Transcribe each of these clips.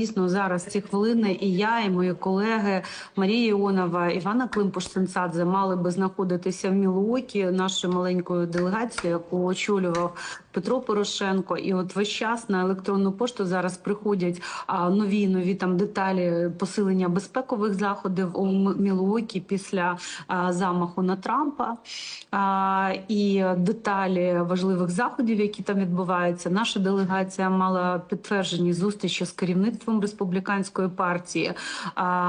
Дійсно, зараз ці хвилини і я, і мої колеги Марія Іонова, Івана Климпуш-Сенцадзе мали би знаходитися в Мілуокі нашою маленькою делегацією, яку очолював Петро Порошенко. І от весь час на електронну пошту зараз приходять нові нові там деталі посилення безпекових заходів у Мілуокі після замаху на Трампа і деталі важливих заходів, які там відбуваються. Наша делегація мала підтверджені зустрічі з керівництвом республіканської партії.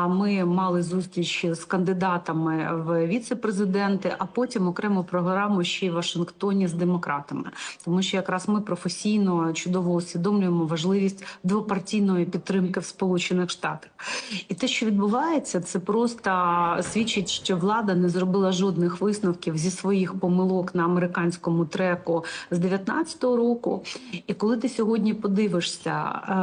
Ми мали зустрічі з кандидатами в віце-президенти, а потім окрему програму ще й в Вашингтоні з демократами, тому що якраз ми професійно чудово усвідомлюємо важливість двопартійної підтримки в Сполучених Штатах. І те, що відбувається, це просто свідчить, що влада не зробила жодних висновків зі своїх помилок на американському треку з 19-го року. І коли ти сьогодні подивишся, е,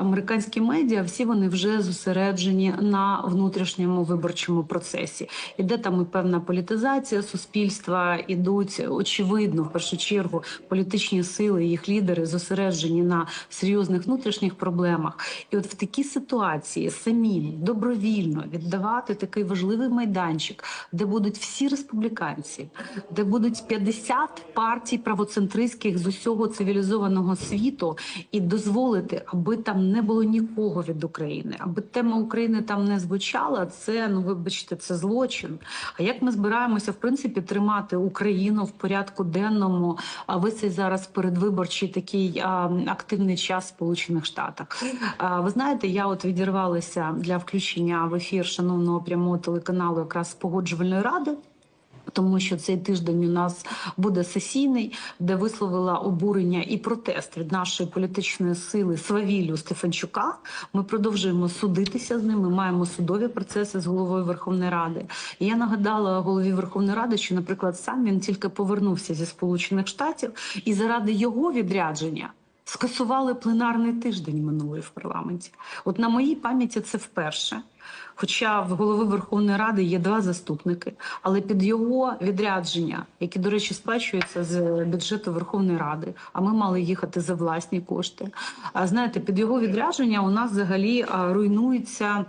американські медіа, всі вони вже зосереджені на внутрішньому виборчому процесі. Іде там і певна політизація суспільства, ідуть очевидно, в першу чергу, політичні сили, їх лідери зосереджені на серйозних внутрішніх проблемах. І от в такій ситуації самим добровільно віддавати такий важливий майданчик, де будуть всі республіканці, де будуть 50 партій правоцентристських з усього цивілізованого світу, і дозволити, аби там не було нікого від України, аби тема України там не звучала. Це ну вибачте, це злочин. А як ми збираємося в принципі тримати Україну в порядку денному? А ви цей зараз передвиборчий такий а, активний час в Сполучених Штатах? А, ви знаєте, я от відірвалася для включення в ефір шановного прямого телеканалу якраз погоджувальної ради. Тому що цей тиждень у нас буде сесійний, де висловила обурення і протест від нашої політичної сили Свавілю Стефанчука. Ми продовжуємо судитися з ним. Ми маємо судові процеси з головою Верховної Ради. І я нагадала голові Верховної Ради, що, наприклад, сам він тільки повернувся зі Сполучених Штатів, і заради його відрядження. Скасували пленарний тиждень минулий в парламенті. От на моїй пам'яті це вперше. Хоча в голови Верховної Ради є два заступники, але під його відрядження, які, до речі, сплачуються з бюджету Верховної Ради, а ми мали їхати за власні кошти. А знаєте, під його відрядження у нас взагалі руйнується.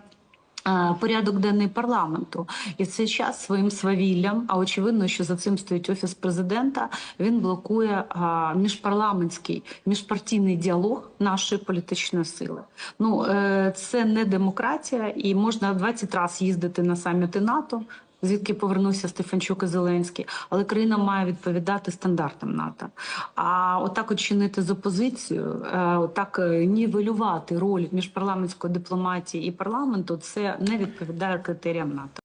Е, Порядок денний парламенту і цей час своїм свавіллям, а очевидно, що за цим стоїть офіс президента. Він блокує а, міжпарламентський міжпартійний діалог нашої політичної сили. Ну е, це не демократія, і можна 20 разів їздити на саміти НАТО. Звідки повернувся Стефанчук і Зеленський, але країна має відповідати стандартам НАТО. А отак от з опозицією, е, отак е, нівелювати роль міжпарламентської дипломатії і парламенту, це не відповідає критеріям НАТО.